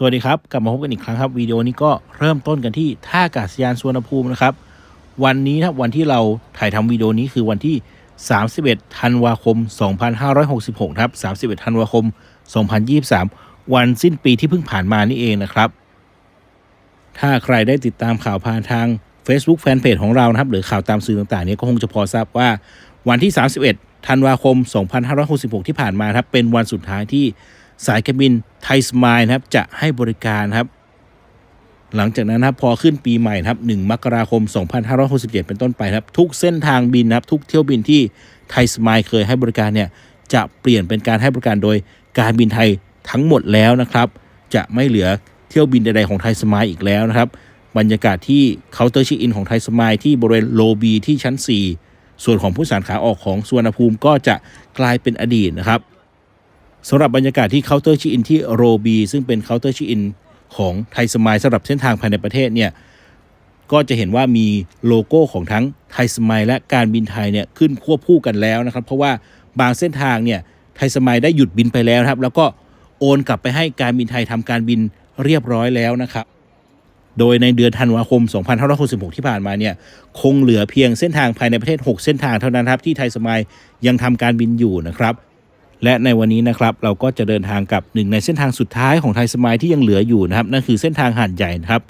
สวัสดีครับ กลับมาพบกันอีกครั้งครับวิดีโอนี้ก็เริ่มต้นกันที่ท่าอากาศยานสุวรรณภูมินะครับ วันนี้นะครับวันที่เราถ่ายทำวิดีโอนี้คือวันที่ 31 ธันวาคม 2566นะครับ31 ธันวาคม 2023 วันสิ้นปีที่เพิ่งผ่านมานี่เองนะครับ ถ้าใครได้ติดตามข่าวผ่านทาง Facebook Fanpage ของเรานะครับหรือข่าวตามสื่อต่างๆเนี่ยก็คงจะพอทราบว่า วันที่ 31 ธันวาคม 2566 ที่ผ่านมาครับเป็นวันสุดท้ายที่ สายการบินไทยสมายนะครับจะให้บริการครับหลังจากนั้นนะครับพอขึ้นปีใหม่นะครับ1มกราคม 2567 เป็นต้นไปครับ ทุกเส้นทางบินนะครับ ทุกเที่ยวบินที่ไทยสมายเคยให้บริการเนี่ยจะเปลี่ยนเป็นการให้บริการโดยการบินไทยทั้งหมดแล้วนะครับ จะไม่เหลือเที่ยวบินใดๆของไทยสมายอีกแล้วนะครับ บรรยากาศที่เคาน์เตอร์เช็คอินของไทยสมายที่บริเวณโลบีที่ชั้น 4 ส่วนของผู้สารขาออกของสุวรรณภูมิก็จะกลายเป็นอดีตนะครับ สำหรับบรรยากาศที่เคาน์เตอร์ชิอินที่โรบี ซึ่งเป็นเคาน์เตอร์ชิอินของไทยสมายสำหรับเส้นทางภายในประเทศเนี่ยก็จะเห็นว่ามีโลโก้ของทั้งไทยสมายและการบินไทยเนี่ยขึ้นควบคู่กันแล้วนะครับ เพราะว่าบางเส้นทางเนี่ยไทยสมายได้หยุดบินไปแล้วครับ แล้วก็โอนกลับไปให้การบินไทยทำการบินเรียบร้อยแล้วนะครับ โดยในเดือนธันวาคม 2566 ที่ผ่านมาเนี่ยคงเหลือเพียงเส้นทางภายในประเทศ 6 เส้นทางเท่านั้นครับที่ไทยสมายยังทำการบินอยู่นะครับ และในวันนี้นะครับเราก็จะเดินทางกับหนึ่งในเส้นทางสุดท้ายของไทยสมายที่ยังเหลืออยู่นะครับนั่นคือเส้นทางหาดใหญ่นะครับ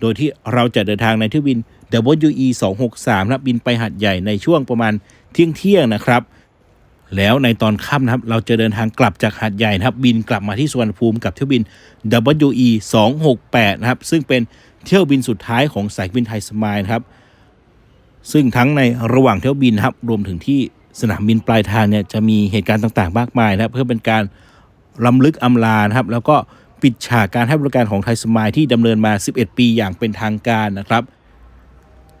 โดยที่เราจะเดินทางในเที่ยวบิน WE 263นะบินไปหาดใหญ่ในช่วงประมาณเที่ยงเที่ยงนะครับ แล้วในตอนค่ำนะครับเราจะเดินทางกลับจากหาดใหญ่นะครับ บินกลับมาที่สุวรรณภูมิกับเที่ยวบิน WE 268นะครับซึ่งเป็นเที่ยวบินสุดท้ายของสายบินไทยสมายนะครับซึ่งทั้งในระหว่างเที่ยวบินนะครับรวมถึงที่ สนามบินปลายทางเนี่ยจะมีเหตุการณ์ต่างๆ มากมายนะครับเพื่อเป็นการรำลึกอำลานะครับ แล้วก็ปิดฉากการให้บริการของไทยสมายที่ดำเนินมา 11 ปีอย่างเป็นทางการนะครับ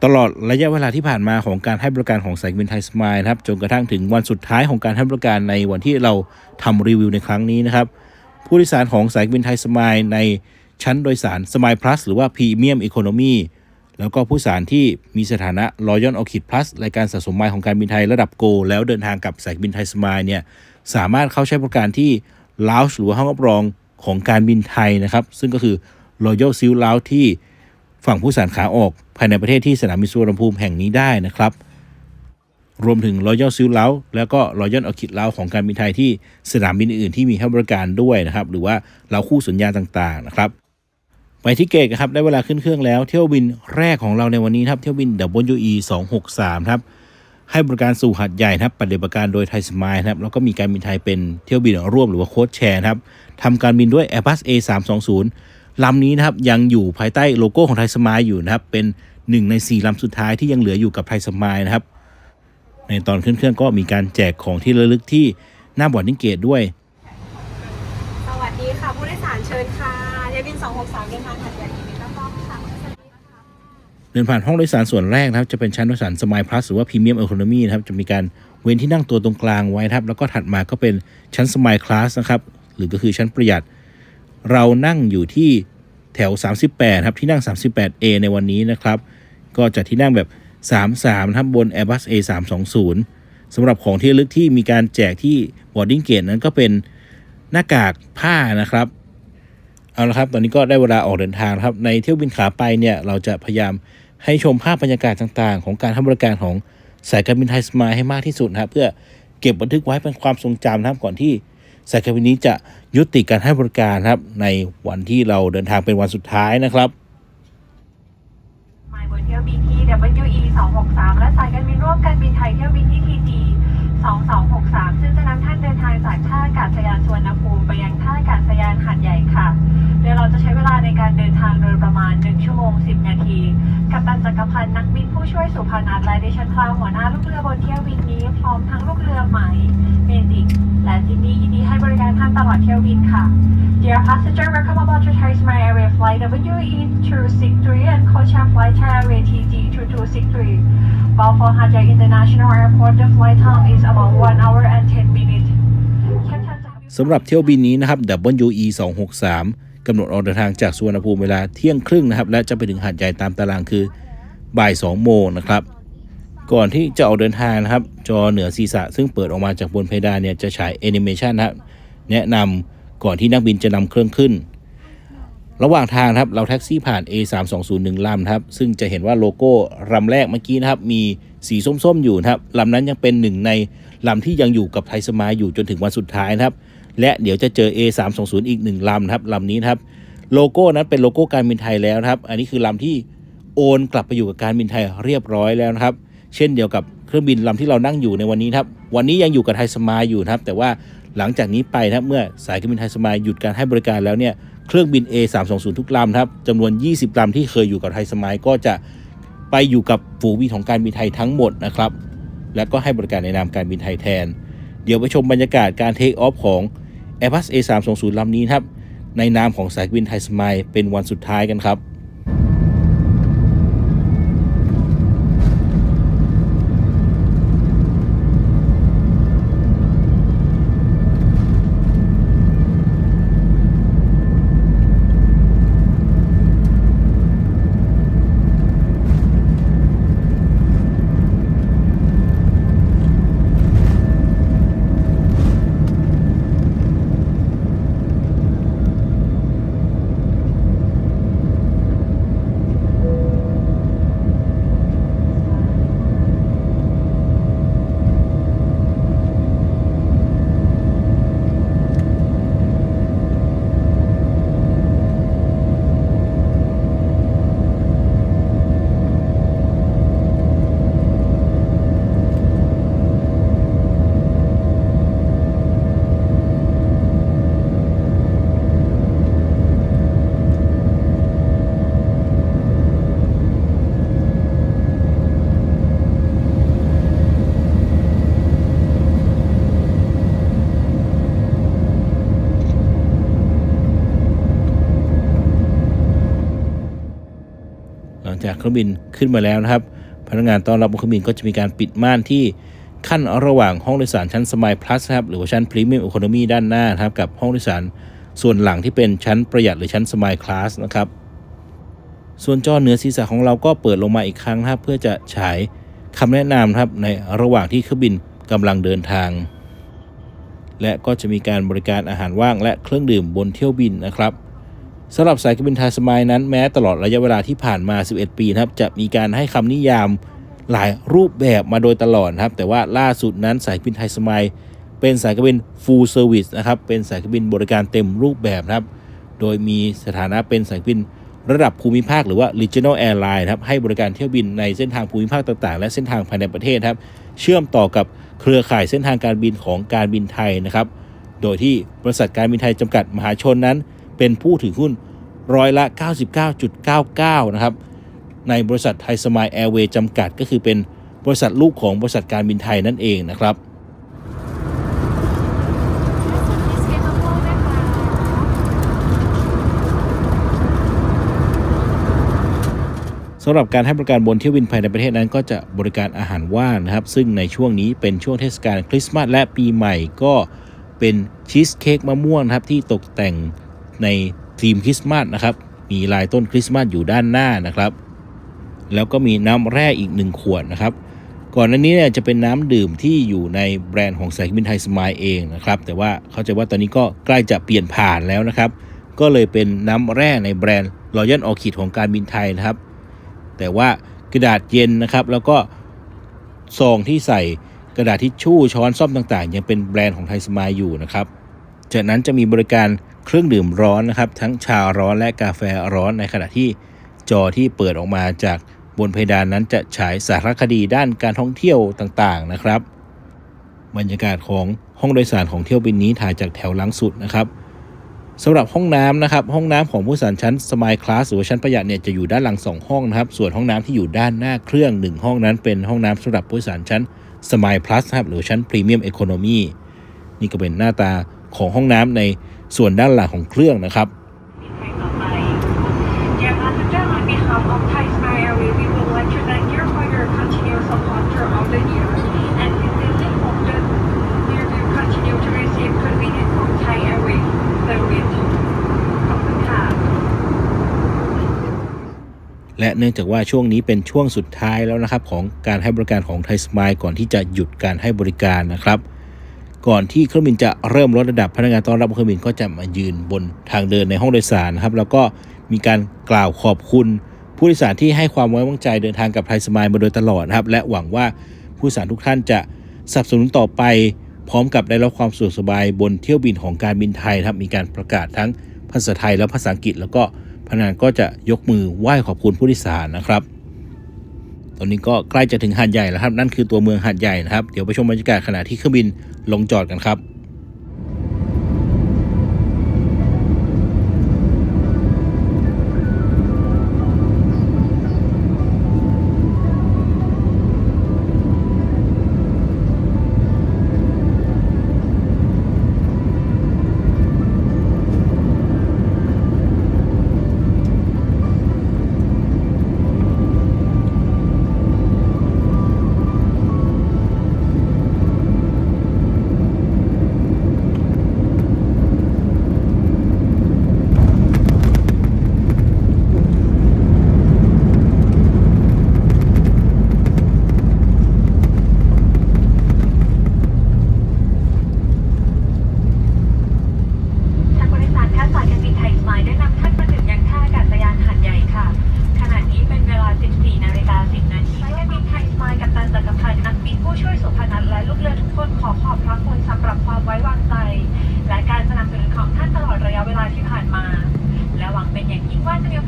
ตลอดระยะเวลาที่ผ่านมาของการให้บริการของสายการบินไทยสมายนะครับจนกระทั่งถึงวันสุดท้ายของการให้บริการในวันที่เราทำรีวิวในครั้งนี้นะครับ ผู้โดยสารของสายการบินไทยสมายในชั้นโดยสารสมายพลัสหรือว่าพรีเมียมอีโคโนมี แล้วก็ผู้สารที่มีสถานะ Royal Orchid Plus รายการสะสมไมล์ของการบินไทยระดับโก แล้วเดินทางกับสายบินไทยสมายเนี่ยสามารถเข้าใช้บริการที่ Lounge หรือห้องรับรองของการบินไทยนะครับ ซึ่งก็คือ Royal s i l Lounge ที่ฝั่งผู้สารขาออกภายในประเทศที่สนามบินสุวรรณภูมิแห่งนี้ได้นะครับ รวมถึง Royal s i l Lounge แล้วก็ Royal Orchid Lounge ของการบินไทยที่สนามบินอื่นที่มีให้บริการด้วยนะครับ หรือว่าเราคู่สัญญาต่างๆนะครับ ไปที่เกตครับได้เวลาขึ้นเครื่องแล้วเที่ยวบินแรกของเราในวันนี้ครับเที่ยวบิน WE 263ครับให้บริการสู่หัดใหญ่ครับปฏิบัติการโดยไทยสมายครับแล้วก็มีการบินไทยเป็นเที่ยวบินร่วมหรือว่าโค้ดแชร์ครับทำการบินด้วย Airbus A320 ลำนี้นะครับยังอยู่ภายใต้โลโก้ของไทยสมายอยู่นะครับเป็นหนึ่งใน 4 ลำสุดท้ายที่ยังเหลืออยู่กับไทยสมายนะครับในตอนขึ้นเครื่องก็มีการแจกของที่ระลึกที่หน้าบอร์ดนิ่งเกตด้วย สวัสดีค่ะ ผู้โดยสารเชิญค่ะเยบิน263เดินทางหัดใหญ่ยินดีต้อนรับค่ะสวัสดีค่ะเดินผ่านห้องโดยสารส่วนแรกนะครับ จะเป็นชั้นโดยสารสมายพลัสหรือว่าพรีเมียม e อ o n o นมีนะครับ จะมีการเว้นที่นั่งตัวตรงกลางไว้ครับ แล้วก็ถัดมาก็เป็นชั้นสมายคลาสนะครับ หรือก็คือชั้นประหยัด เรานั่งอยู่ที่แถว 38 ครับ ที่นั่ง 38A ในวันนี้นะครับ ก็จะที่นั่งแบบ 33นะครับบน Airbus A320 สำหรับของที่ระลึกที่มีการแจกที่ boarding gate นั้นก็เป็นหน้ากากผ้านะครับ เอาละครับตอนนี้ก็ได้เวลาออกเดินทางครับในเที่ยวบินขาไปเนี่ยเราจะพยายามให้ชมภาพบรรยากาศต่างๆ ของการให้บริการของสายการบินไทยสมายให้มากที่สุดนะครับเพื่อเก็บบันทึกไว้เป็นความทรงจำนะครับก่อนที่สายการบินนี้จะยุติการให้บริการครับในวันที่เราเดินทางเป็นวันสุดท้ายนะครับหมายบนเที่ยวบินที่ WE 263และสายการบินร่วมการบินไทยเที่ยวบินที่ TG 226 1 ชั่วโมง 10 นาที กับตันจักรพันธ์นักบินผู้ช่วยสุพนัทและดิฉันพลาวหัวหน้าลูกเรือบนเที่ยวบินนี้ พร้อมทั้งลูกเรือไหม่เมจิกและจินนี่ยินดีให้บริการท่านตลอดเที่ยวบินค่ะ Dear passenger, welcome aboard your Thai Smile Airway flight WE 263 and Kocha flight Thai Airway TG 2263. While for Hajj International Airport, the flight time is about 1 hour and 10 minutes. สำหรับเที่ยวบินนี้นะครับ WE 263 กำหนดออกเดินทางจากสุวรรณภูมิเวลาเที่ยงครึ่งนะครับ และจะไปถึงหาดใหญ่ตามตารางคือบ่าย2โมงนะครับ ก่อนที่จะออกเดินทางนะครับ จอเหนือศีรษะ ซึ่งเปิดออกมาจากบนเพดานเนี่ยจะฉายแอนิเมชันนะครับแนะนำก่อนที่นักบินจะนำเครื่องขึ้น ระหว่างทางครับเราแท็กซี่ผ่าน A320 1 ลำนะครับ ซึ่งจะเห็นว่าโลโก้ลำแรกเมื่อกี้นะครับ มีสีส้มๆอยู่นะครับลำนั้นยังเป็นหนึ่งในลำที่ยังอยู่กับไทยสมายอยู่จนถึงวันสุดท้ายนะครับ และเดี๋ยวจะเจอ A320 อีกหนึ่งลำนะครับลำนี้นะครับ โลโก้นั้นเป็นโลโก้การบินไทยแล้วนะครับ อันนี้คือลำที่โอนกลับไปอยู่กับการบินไทยเรียบร้อยแล้วนะครับ เช่นเดียวกับเครื่องบินลำที่เรานั่งอยู่ในวันนี้ครับ วันนี้ยังอยู่กับไทยสมายอยู่นะครับ แต่ว่าหลังจากนี้ไปนะครับเมื่อสายการบินไทยสมายหยุดการให้บริการแล้วเนี่ยเครื่องบิน A320 ทุกลำครับจำนวน 20ลำที่เคยอยู่กับไทยสมายก็จะไปอยู่กับฝูงบินของการบินไทยทั้งหมดนะครับ และก็ให้บริการในนามการบินไทยแทน เดี๋ยวไปชมบรรยากาศการเทคออฟของ Airbus A320 ลำนี้นะครับในนามของสายการบินไทยสมายเป็นวันสุดท้ายกันครับ จากเครื่องบินขึ้นมาแล้วนะครับ พนักงานต้อนรับบนเครื่องบินก็จะมีการปิดม่านที่ขั้นระหว่างห้องโดยสารชั้นสมายพลัสครับหรือว่าชั้นพรีเมียมอีโคโนมีด้านหน้านครับกับห้องโดยสารส่วนหลังที่เป็นชั้นประหยัดหรือชั้นสมายคลาสนะครับส่วนจอเหนือศีรษะของเราก็เปิดลงมาอีกครั้งนะครับเพื่อจะฉายคำแนะนำครับในระหว่างที่เครื่องบินกำลังเดินทาง และก็จะมีการบริการอาหารว่างและเครื่องดื่มบนเที่ยวบินนะครับ สำหรับสายการบินไทยสมายนั้นแม้ตลอดระยะเวลาที่ผ่านมา 11 ปีนะครับจะมีการให้คำนิยามหลายรูปแบบมาโดยตลอดนะครับ แต่ว่าล่าสุดนั้นสายการบินไทยสมายเป็นสายการบิน full service นะครับเป็นสายการบินบริการเต็มรูปแบบนะครับ โดยมีสถานะเป็นสายการบินระดับภูมิภาคหรือว่า regional airline ครับให้บริการเที่ยวบินในเส้นทางภูมิภาคต่างๆ และเส้นทางภายในประเทศครับเชื่อมต่อกับเครือข่ายเส้นทางการบินของการบินไทยนะครับ โดยที่บริษัทการบินไทยจำกัดมหาชนนั้น เป็นผู้ถือหุ้นร้อยละ 99.99 นะครับ ในบริษัทไทยสมายแอร์เวย์จำกัด ก็คือเป็นบริษัทลูกของบริษัทการบินไทยนั่นเองนะครับสำหรับการให้บริการบนเที่ยวบินภายในประเทศนั้น ก็จะบริการอาหารว่างนะครับ ซึ่งในช่วงนี้เป็นช่วงเทศกาลคริสต์มาสและปีใหม่ก็เป็นชีสเค้กมะม่วงนะครับที่ตกแต่ง ในธีมคริสต์มาสนะครับ มีลายต้นคริสต์มาสอยู่ด้านหน้านะครับ แล้วก็มีน้ำแร่อีกหนึ่งขวดนะครับ ก่อนหน้านี้เนี่ยจะเป็นน้ำดื่มที่อยู่ในแบรนด์ของสายบินไทยสมายเองนะครับ แต่ว่าเข้าใจว่าตอนนี้ก็ใกล้จะเปลี่ยนผ่านแล้วนะครับ ก็เลยเป็นน้ำแร่ในแบรนด์รอยัลออคิดของการบินไทยนะครับ แต่ว่ากระดาษเย็นนะครับ แล้วก็ซองที่ใส่กระดาษทิชชู่ช้อนซ่อมต่างๆ ยังเป็นแบรนด์ของไทยสมายอยู่นะครับ จากนั้นจะมีบริการ เครื่องดื่มร้อนนะครับ ทั้งชาร้อนและกาแฟร้อนในขณะที่จอที่เปิดออกมาจากบนเพดานนั้นจะฉายสารคดีด้านการท่องเที่ยวต่างๆนะครับ บรรยากาศของห้องโดยสารของเที่ยวบินนี้ถ่ายจากแถวหลังสุดนะครับสำหรับห้องน้ำนะครับ ห้องน้ำของผู้โดยสารชั้นสมายคลาสหรือชั้นประหยัดเนี่ยจะอยู่ด้านหลัง 2 ห้องนะครับ ส่วนห้องน้ำที่อยู่ด้านหน้าเครื่อง 1 ห้องนั้นเป็นห้องน้ำสำหรับผู้โดยสารชั้นสมายพลัสครับหรือชั้นพรีเมียมเอคอนมีนี่ก็เป็นหน้าตาของห้องน้ำใน ส่วนด้านหลังของเครื่องนะครับและเนื่องจากว่าช่วงนี้เป็นช่วงสุดท้ายแล้วนะครับ ของการให้บริการของไทยสมายก่อนที่จะหยุดการให้บริการนะครับ ก่อนที่เครื่องบินจะเริ่มลดระดับพนักงานต้อนรับเครื่องบินก็จะมายืนบนทางเดินในห้องโดยสารนะครับ แล้วก็มีการกล่าวขอบคุณ ผู้โดยสารที่ให้ความไว้วางใจเดินทางกับไทยสมายมาโดยตลอดนะครับ และหวังว่าผู้โดยสารทุกท่านจะสนับสนุนต่อไป พร้อมกับได้รับความสะดวกสบายบนเที่ยวบินของการบินไทยครับมีการประกาศทั้งภาษาไทยและภาษาอังกฤษ แล้วก็พนักงานก็จะยกมือไหว้ขอบคุณผู้โดยสารนะครับ ตอนนี้ก็ใกล้จะถึงหาดใหญ่แล้วครับ นั่นคือตัวเมืองหาดใหญ่นะครับ เดี๋ยวไปชมบรรยากาศขณะที่เครื่องบินลงจอดกันครับ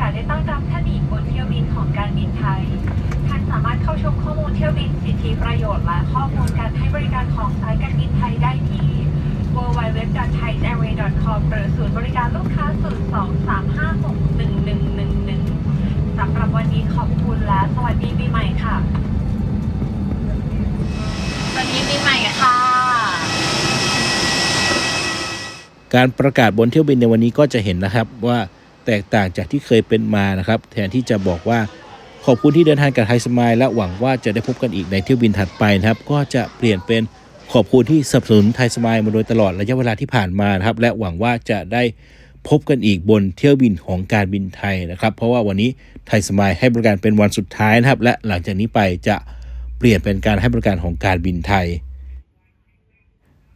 าจะมีโอกาสได้ต้อนรับท่านอีกบนเที่ยวบินของการบินไทย ท่านสามารถเข้าชมข้อมูลเที่ยวบินสิทธิประโยชน์ และข้อมูลการให้บริการของสายการบินไทยได้ที่ www.thaisairways.com หรือศูนย์บริการลูกค้า 02-356-1111 สำหรับวันนี้ขอบคุณและสวัสดีปีใหม่ค่ะ สวัสดีปีใหม่ค่ะการประกาศบนเที่ยวบินในวันนี้ก็จะเห็นนะครับว่า แตกต่างจากที่เคยเป็นมานะครับ แทนที่จะบอกว่าขอบคุณที่เดินทางกับไทยสมายและหวังว่าจะได้พบกันอีกในเที่ยวบินถัดไปนะครับ ก็จะเปลี่ยนเป็นขอบคุณที่สนับสนุนไทยสมายมาโดยตลอดระยะเวลาที่ผ่านมานะครับ และหวังว่าจะได้พบกันอีกบนเที่ยวบินของการบินไทยนะครับ เพราะว่าวันนี้ไทยสมายให้บริการเป็นวันสุดท้ายนะครับ และหลังจากนี้ไปจะเปลี่ยนเป็นการให้บริการของการบินไทย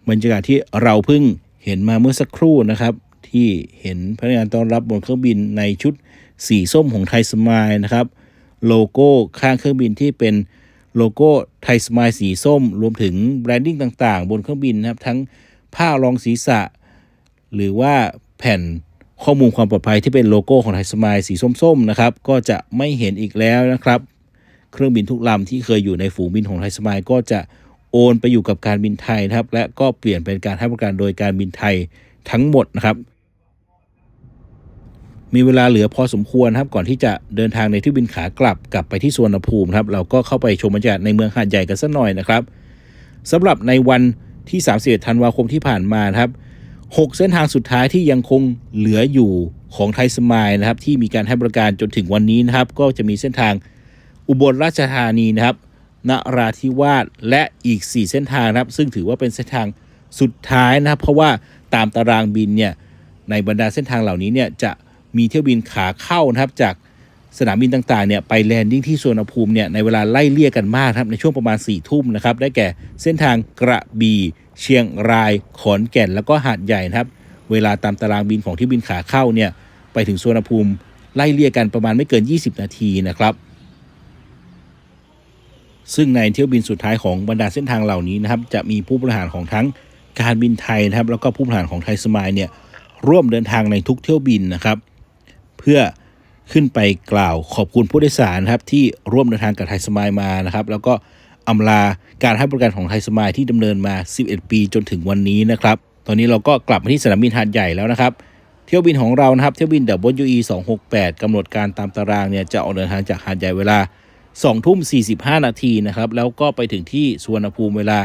บรรยากาศที่เราเพิ่งเห็นมาเมื่อสักครู่นะครับ ที่เห็นพนักงานต้อนรับบนเครื่องบินในชุดสีส้มของไทยสมายนะครับ โลโก้ข้างเครื่องบินที่เป็นโลโก้ไทยสมายสีส้ม รวมถึงแบรนดิ้งต่างๆ บนเครื่องบินนะครับ ทั้งผ้ารองศีรษะ หรือว่าแผ่นข้อมูลความปลอดภัยที่เป็นโลโก้ของไทยสมายสีส้มๆนะครับ ก็จะไม่เห็นอีกแล้วนะครับ เครื่องบินทุกลำที่เคยอยู่ในฝูงบินของไทยสมายก็จะโอนไปอยู่กับการบินไทยนะครับ และก็เปลี่ยนเป็นการให้บริการโดยการบินไทยทั้งหมดนะครับ มีเวลาเหลือพอสมควรครับก่อนที่จะเดินทางในเที่ยวบินขากลับกลับไปที่สวนภูมิครับเราก็เข้าไปชมบรรยากาศในเมืองหาดใหญ่กันสักหน่อยนะครับสำหรับในวันที่ 31 ธันวาคมที่ผ่านมาครับ 6 เส้นทางสุดท้ายที่ยังคงเหลืออยู่ของไทยสมายนะครับ ที่มีการให้บริการจนถึงวันนี้นะครับ ก็จะมีเส้นทางอุบลราชธานีนะครับนราธิวาสและอีก 4 เส้นทางนะครับ ซึ่งถือว่าเป็นเส้นทางสุดท้ายนะครับ เพราะว่าตามตารางบินเนี่ยในบรรดาเส้นทางเหล่านี้เนี่ยจะ มีเที่ยวบินขาเข้านะครับ จากสนามบินต่างๆเนี่ยไปแลนดิ้งที่สวนภูมิเนี่ยในเวลาไล่เลี่ยกันมากครับในช่วงประมาณ4ี่ทุ่มนะครับได้แก่เส้นทางกระบี่เชียงราย ขอนแก่นแล้วก็หาดใหญ่นะครับ เวลาตามตารางบินของที่บินขาเข้าเนี่ยไปถึงสวนภูมิ ไล่เลี่ยกันประมาณไม่เกิน 20 นาทีนะครับซึ่งในเที่ยวบินสุดท้ายของบรรดาเส้นทางเหล่านี้นะครับจะมีผู้บริหารของทั้งการบินไทยนะครับ แล้วก็ผู้บริหารของไทยสมายเนี่ยร่วมเดินทางในทุกเที่ยวบินนะครับ เพื่อขึ้นไปกล่าวขอบคุณผู้โดยสารนะครับที่ร่วมเดินทางกับไทยสมายมานะครับ แล้วก็อำลาการให้บริการของไทยสมายที่ดำเนินมา 11 ปีจนถึงวันนี้นะครับ ตอนนี้เราก็กลับมาที่สนามบินหาดใหญ่แล้วนะครับ เที่ยวบินของเรานะครับ เที่ยวบิน WE 268กำหนดการตามตารางเนี่ยจะออกเดินทางจากหาดใหญ่เวลา 2 ทุ่ม 45 นาทีนะครับ แล้วก็ไปถึงที่สุวรรณภูมิเวลา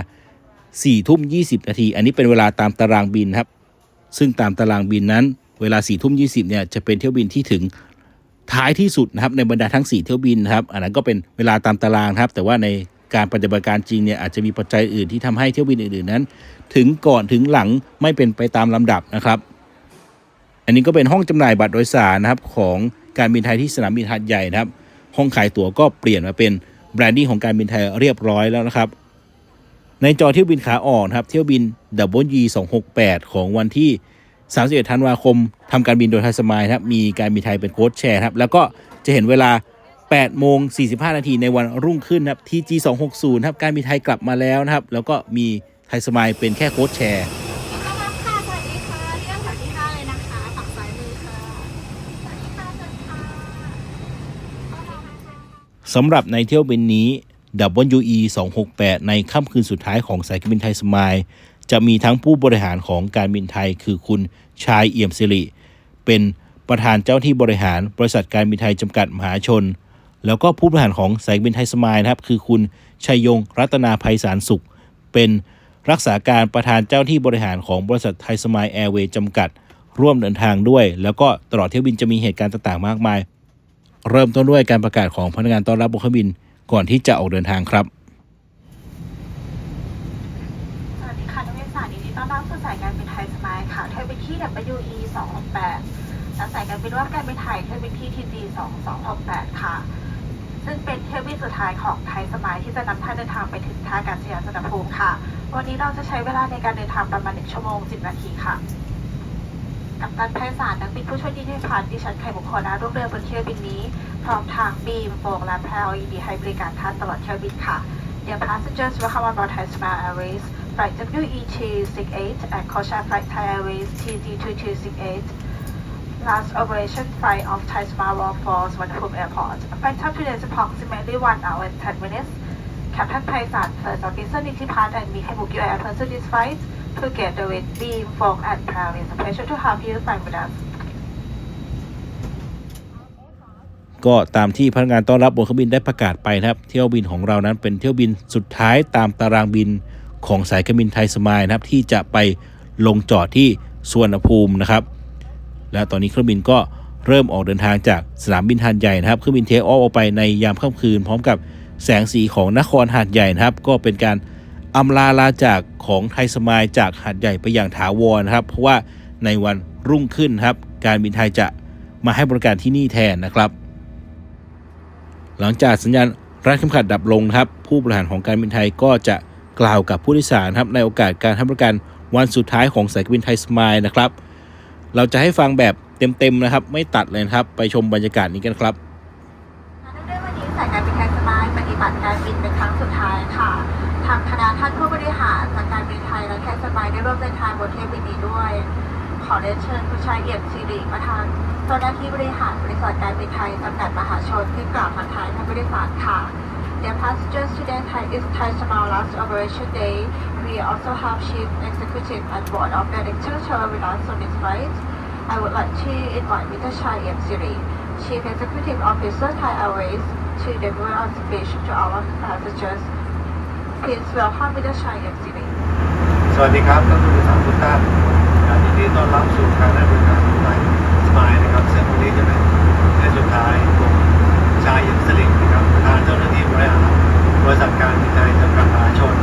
4 ทุ่ม 20 นาที อันนี้เป็นเวลาตามตารางบินครับ ซึ่งตามตารางบินนั้น เวลา4ทุ่ม20เนี่ยจะเป็นเที่ยวบินที่ถึงท้ายที่สุดนะครับในบรรดาทั้ง 4 เที่ยวบินนะครับอันนั้นก็เป็นเวลาตามตารางครับ แต่ว่าในการปฏิบัติการจริงเนี่ยอาจจะมีปัจจัยอื่นที่ทำให้เที่ยวบินอื่นๆนั้น ถึงก่อนถึงหลังไม่เป็นไปตามลำดับนะครับ อันนี้ก็เป็นห้องจำหน่ายบัตรโดยสารนะครับของการบินไทยที่สนามบินหาดใหญ่นะครับ ห้องขายตั๋วก็เปลี่ยนมาเป็นแบรนดิ้งของการบินไทยเรียบร้อยแล้วนะครับ ในจอเที่ยวบินขาออกนครับเที่ยวบิน WE 268ของวันที่ 31ธันวาคมทำการบินโดยไทยสมายนะครับมีการบินไทยเป็นโค้ดแชร์ครับแล้วก็จะเห็นเวลา8โมง45 นาทีในวันรุ่งขึ้นนะครับ TG 260ครับการบินไทยกลับมาแล้วนะครับ แล้วก็มีไทยสมายเป็นแค่โค้ดแชร์ต้อนรับค่ะสวัสดีค่ะเรื่องแถวที่ห้าเลยนะคะฝั่งซ้ายมือค่ะสวัสดีค่ะสวัสดีค่ะต้อนรับนะคะสำหรับในเที่ยวบินนี้ WE 268 ในค่ำคืนสุดท้ายของสายการบินไทยสมาย จะมีทั้งผู้บริหารของการบินไทย คือคุณชายเอี่ยมสิริ เป็นประธานเจ้าที่บริหารบริษัทการบินไทยจำกัดมหาชน แล้วก็ผู้บริหารของสายบินไทยสมายนะครับ คือคุณชัยยงรัตนาภัยสารสุข เป็นรักษาการประธานเจ้าหน้าที่บริหารของบริษัทไทยสมายแอร์เวย์จำกัด ร่วมเดินทางด้วย แล้วก็ตลอดเที่ยวบินจะมีเหตุการณ์ต่างๆมากมาย เริ่มต้นด้วยการประกาศของพนักงานต้อนรับบนเครื่องบินก่อนที่จะออกเดินทางครับ สวัสดีค่ะนักเรียนสารยินดีต้อนรับสู่สายการบินไทยสมายค่ะ เที่ยวบินที่ WE 268และสายการบินร่วมการบินไทยเที่ยวบินที่ TG 2268 ค่ะ ซึ่งเป็นเที่ยวบินสุดท้ายของไทยสมายที่จะนำท่านเดินทางไปถึงท่าอากาศยานสุวรรณภูมิค่ะ วันนี้เราจะใช้เวลาในการเดินทางประมาณ 1 ชั่วโมง 10 นาทีค่ะ กับตันไพศาลนักบินผู้ช่วยที่ได้ผ่านดิฉันไข่บุคคลนะร่วมเรือบนเที่ยวบินนี้ พร้อมทางบีมโฟกและแพลวยินดีให้บริการท่านตลอดเที่ยวบินค่ะ Dear passengers, welcome on board Thai Smile Airways flight WE268 and Kosha flight Thai Airways TZ2268. Last operation flight of Thai Smile World Falls, Vanderpump Airport. Flight time today is approximately 1 hour and 10 minutes. Captain Paisan, first officer Nitipat and me book you air person this flight together with Beam, Fong and Proud. It's a pleasure to have you flying with us. ก็ตามที่พนักงานต้อนรับบนเครื่องบินได้ประกาศไปนะครับ เที่ยวบินของเรานั้นเป็นเที่ยวบินสุดท้ายตามตารางบิน ของสายการบินไทยสมายนะครับที่จะไปลงจอดที่สวนภูมินะครับ และตอนนี้เครื่องบินก็เริ่มออกเดินทางจากสนามบินหาดใหญ่นะครับเครื่องบินเทคออฟออกไปในยามค่ำคืน พร้อมกับแสงสีของนครหาดใหญ่นะครับ ก็เป็นการอำลาลาจากของไทยสมายจากหาดใหญ่ไปอย่างถาวรนะครับ เพราะว่าในวันรุ่งขึ้นครับ การบินไทยจะมาให้บริการที่นี่แทนนะครับ หลังจากสัญญาณรัดเข็มขัดดับลงนะครับ ผู้บริหารของการบินไทยก็จะ กล่าวกับผู้โดยสารครับในโอกาสการให้บริการวันสุดท้ายของสายการบินไทยสมายนะครับ เราจะให้ฟังแบบเต็มๆนะครับ ไม่ตัดเลยนะครับ ไปชมบรรยากาศนี้กันครับเนื่องวันนี้สายการบินไทยสมายปฏิบัติการบินเป็นครั้งสุดท้ายค่ะทางคณะท่านผู้บริหารจากการบินไทยและไทยสมายได้ร่วมเดินทางบนเที่ยวบินนี้ด้วย ขอเรียนเชิญคุณชายเอียมสิริประธานเจ้าหน้าที่บริหารบริษัทการบินไทยจำกัดมหาชนที่กล่าวทักทายท่านผู้โดยสารค่ะ Dear passengers, today Thai is Thai Smile last operation day. We also have Chief Executive and Board of Directors travel with us on this flight. I would like to invite Mr. Chai M. Siri, Chief Executive Officer Thai Airways, to deliver a speech to our passengers. Please welcome Mr. Chai M. Siri. สวัสดีครับท่านผู้โดยสารทุกท่านอ่ายินดีต้อนรับสู่การได้บริการของไทยสมายนะครับซึ่งวันนี้จะเป็นในสุดท้ายผม ชายยิมสลิงนะครับประธานเจ้าหน้าที่บริหารบริษัทการบินไทยจำกัดมหาชน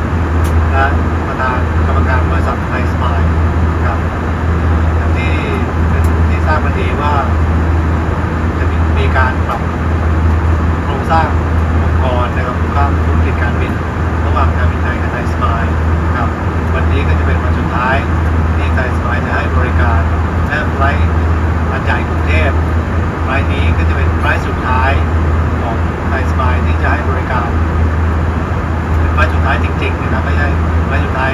และประธานกรรมการบริษัทไทยสมายครับอย่างที่เป็นที่ทราบกันดีว่า จะมีมีการปรับโครงสร้างองค์กรนะครับภาคธุรกิจการบินระหว่างการบินไทยกับไทยสมายครับวันนี้ก็จะเป็นวันสุดท้ายที่ไทยสมายจะให้บริการและไฟล์อันใหญ่กรุงเทพไฟล์นี้ก็จะเป็นไฟล์สุดท้าย สบายที่จะให้บริการเป็นไฟลท์สุดท้ายจริงๆนะครับไม่ใช่ไฟลท์สุดท้าย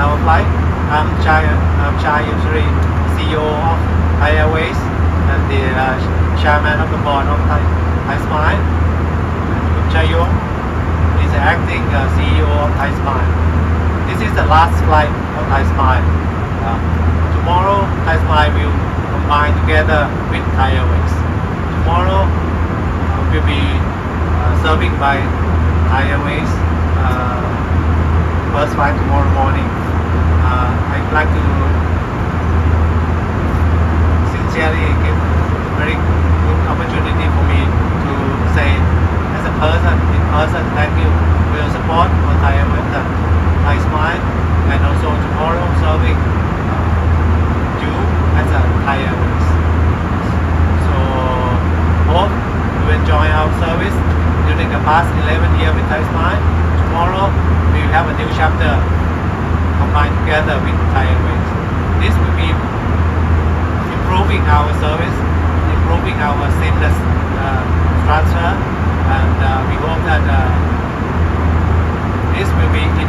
our flight. I'm Chai, I'm Chai Yusri, CEO of Thai Airways and the uh, chairman of the board of Thai, Thai Smile. Kim Chae-yong is the acting uh, CEO of Thai Smile. This is the last flight of Thai Smile. Uh, tomorrow, Thai Smile will combine together with Thai Airways. Tomorrow uh, will be uh, serving by Thai Airways. Uh, first flight tomorrow morning. Uh, I'd like to sincerely give very good opportunity for me to say as a person, in person, thank you for your support for Thai and Thai Smile and also tomorrow serving uh, you as a Thai Airways. So hope you enjoy our service during the past 11 years with Thai Smile. Tomorrow we will have a new chapter combined together with Thai Airways. This will be improving our service, improving our seamless uh, transfer, and uh, we hope that uh, this will be in,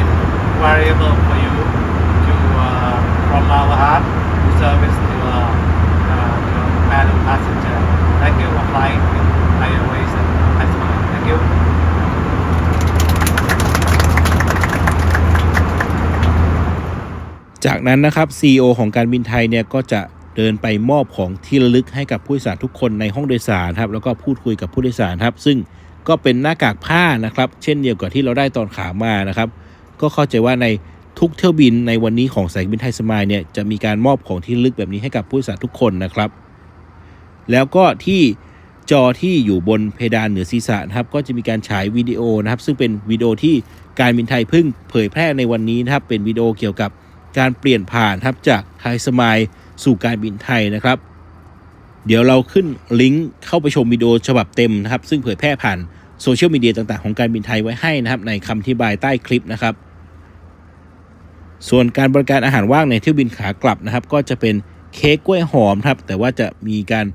invariable for you to uh, from our heart to service to uh, uh, fellow passenger. Thank you for flying with Thai Airways and Thank you. จากนั้นนะครับ CEO ของการบินไทยเนี่ยก็จะเดินไปมอบของที่ระลึกให้กับผู้โดยสารทุกคนในห้องโดยสารครับแล้วก็พูดคุยกับผู้โดยสารครับ ซึ่งก็เป็นหน้ากากผ้านะครับ เช่นเดียวกับที่เราได้ตอนขามานะครับ ก็เข้าใจว่าในทุกเที่ยวบินในวันนี้ของสายการบินไทยสมายเนี่ยจะมีการมอบของที่ระลึกแบบนี้ให้กับผู้โดยสารทุกคนนะครับ แล้วก็ที่จอที่อยู่บนเพดานเหนือศีรษะนะครับก็จะมีการฉายวิดีโอนะครับ ซึ่งเป็นวิดีโอที่การบินไทยเพิ่งเผยแพร่ในวันนี้นะครับเป็นวิดีโอเกี่ยวกับ การเปลี่ยนผ่านครับจากไทยสมายสู่การบินไทยนะครับ เดี๋ยวเราขึ้นลิงก์เข้าไปชมวิดีโอฉบับเต็มนะครับ ซึ่งเผยแพร่ผ่านโซเชียลมีเดียต่างๆของการบินไทยไว้ให้นะครับ ในคำอธิบายใต้คลิปนะครับ ส่วนการบริการอาหารว่างในเที่ยวบินขากลับนะครับ ก็จะเป็นเค้กกล้วยหอมครับ แต่ว่าจะมีการ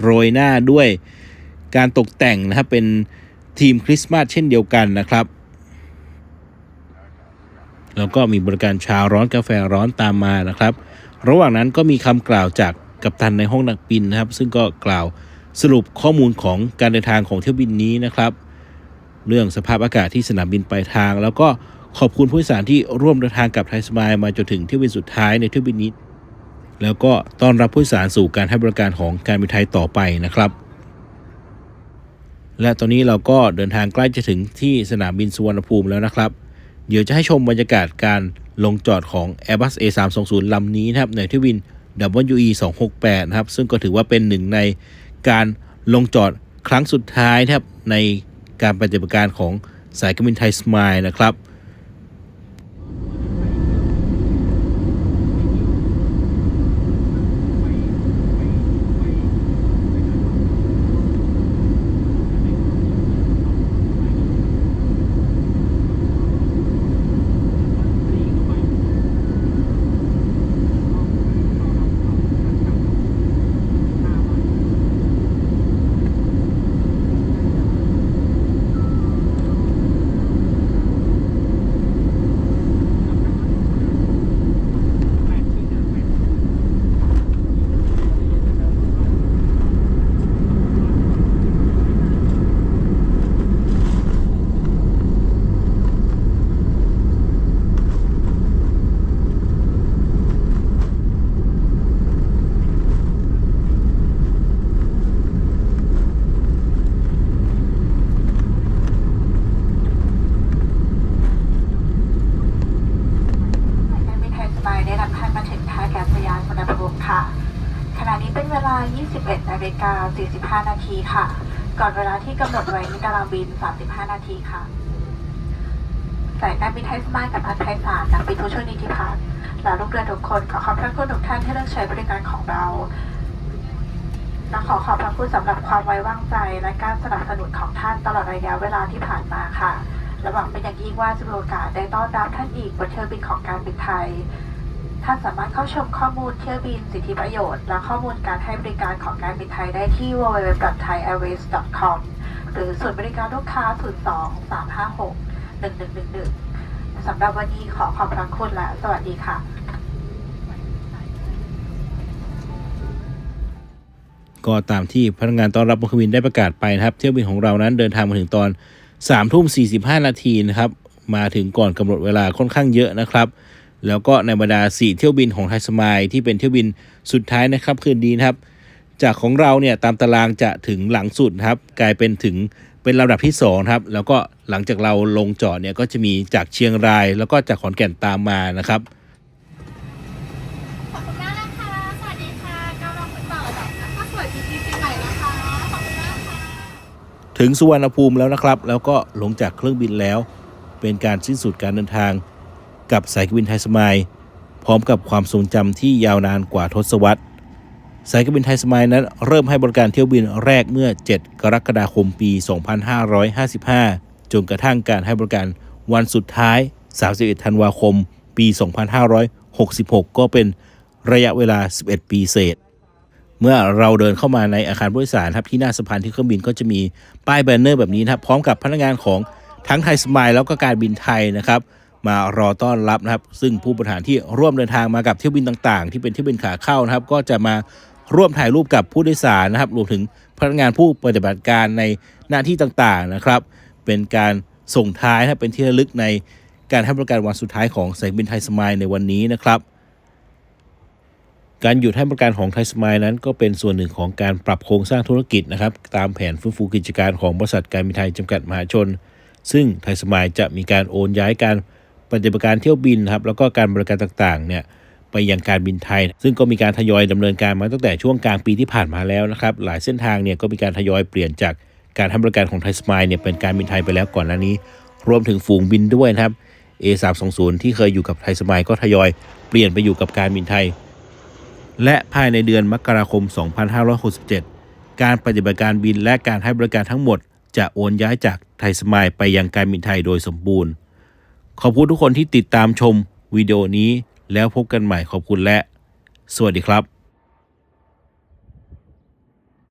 โรยหน้าด้วยการตกแต่งนะครับเป็นทีมคริสต์มาสเช่นเดียวกันนะครับ แล้วก็มีบริการชาร้อนกาแฟร้อนตามมานะครับ ระหว่างนั้นก็มีคำกล่าวจากกัปตันในห้องนักบินนะครับ ซึ่งก็กล่าวสรุปข้อมูลของการเดินทางของเที่ยวบินนี้นะครับ เรื่องสภาพอากาศที่สนามบินปลายทาง แล้วก็ขอบคุณผู้โดยสารที่ร่วมเดินทางกับไทยสมายมาจนถึงเที่ยวบินสุดท้ายในเที่ยวบินนี้ แล้วก็ต้อนรับผู้โดยสารสู่การให้บริการของการบินไทยต่อไปนะครับ และตอนนี้เราก็เดินทางใกล้จะถึงที่สนามบินสุวรรณภูมิแล้วนะครับ เดี๋ยวจะให้ชมบรรยากาศการลงจอดของ Airbus A320 ลำนี้นะครับในที่วิน WE 268 นะครับ ซึ่งก็ถือว่าเป็นหนึ่งในการลงจอดครั้งสุดท้ายนะครับในการปฏิบัติการของสายการบินไทยสมายนะครับ นาฬิกา45 นาทีค่ะ ก่อนเวลาที่กำหนดไว้ในตารางบิน 35 นาทีค่ะ สายการบินไทยสมายกับพัทไทยสารนักบินผู้ช่วยนิติพัฒน์และลูกเรือทุกคนขอขอบพระคุณทุกท่านที่เลือกใช้บริการของเราและขอขอบพระคุณสำหรับความไว้วางใจและการสนับสนุนของท่านตลอดระยะเวลาที่ผ่านมาค่ะและหวังเป็นอย่างยิ่งว่าจะมีโอกาสได้ต้อนรับท่านอีกบนเที่ยวบินของการบินไทย ท่านสามารถเข้าชมข้อมูลเที่ยวบินสิทธิประโยชน์ และข้อมูลการให้บริการของการบินไทยได้ที่ www.thaiairways.com หรือศูนย์บริการลูกค้า 02 356 1111 สำหรับวันนี้ขอขอบพระคุณและสวัสดีค่ะก็ตามที่พนักงานต้อนรับบนเครื่องบินได้ประกาศไปนะครับ เที่ยวบินของเรานั้นเดินทางมาถึงตอน3ามทุ่ม45นาทีนะครับ มาถึงก่อนกำหนดเวลาค่อนข้างเยอะนะครับ แล้วก็ในบรรดา 4 เที่ยวบินของไทยสมายที่เป็นเที่ยวบินสุดท้ายนะครับคืนดีนะครับ จากของเราเนี่ยตามตารางจะถึงหลังสุดนะครับกลายเป็นถึงเป็นลำดับที่2ครับแล้วก็หลังจากเราลงจอดเนี่ยก็จะมีจากเชียงราย แล้วก็จากขอนแก่นตามมานะครับขอบคุณมากนะคะสวัสดีค่ะกำลังไปต่อดอกนะคะสวยจริงๆปีใหม่นะคะขอบคุณมากค่ะถึงสุวรรณภูมิแล้วนะครับ แล้วก็ลงจากเครื่องบินแล้ว เป็นการสิ้นสุดการเดินทาง กับสายการบินไทยสมายพร้อมกับความทรงจำที่ยาวนานกว่าทศวรรษ สายการบินไทยสมายนั้นเริ่มให้บริการเที่ยวบินแรกเมื่อ 7 กรกฎาคมปี 2555 จนกระทั่งการให้บริการวันสุดท้าย 31 ธันวาคม ปี 2566 ก็เป็นระยะเวลา 11 ปีเศษ เมื่อเราเดินเข้ามาในอาคารผู้โดยสารครับที่หน้าสะพานที่เครื่องบินก็จะมีป้ายแบนเนอร์แบบนี้นะครับพร้อมกับพนักงานของทั้งไทยสมายแล้วก็การบินไทยนะครับ มารอต้อนรับนะครับ ซึ่งผู้บริหารที่ร่วมเดินทางมากับเที่ยวบินต่างๆ ที่เป็นเที่ยวบินขาเข้านะครับ ก็จะมาร่วมถ่ายรูปกับผู้โดยสารนะครับรวมถึงพนักงานผู้ปฏิบัติการในหน้าที่ต่างๆนะครับ เป็นการส่งท้ายนะเป็นที่ระลึกในการให้บริการวันสุดท้ายของสายบินไทยสมายในวันนี้นะครับ การหยุดให้บริการของไทยสมายนั้น ก็เป็นส่วนหนึ่งของการปรับโครงสร้างธุรกิจนะครับ ตามแผนฟื้นฟูกิจการของบริษัทการบินไทยจำกัดมหาชน ซึ่งไทยสมายจะมีการโอนย้ายการ ปฏิบัติการเที่ยวบินครับแล้วก็การบริการต่างๆเนี่ยไปยังการบินไทย ซึ่งก็มีการทยอยดำเนินการมาตั้งแต่ช่วงกลางปีที่ผ่านมาแล้วนะครับหลายเส้นทางเนี่ยก็มีการทยอยเปลี่ยนจากการให้บริการของไทยสมายเนี่ยเป็นการบินไทยไปแล้วก่อนหน้านี้ รวมถึงฝูงบินด้วยนะครับ A320 ที่เคยอยู่กับไทยสมายก็ทยอยเปลี่ยนไปอยู่กับการบินไทย และภายในเดือนมกราคม 2567 การปฏิบัติการบินและการให้บริการทั้งหมด จะโอนย้ายจากไทยสมายไปยังการบินไทยโดยสมบูรณ์ ขอบคุณทุกคนที่ติดตามชมวิดีโอนี้แล้วพบกันใหม่ขอบคุณและ สวัสดีครับ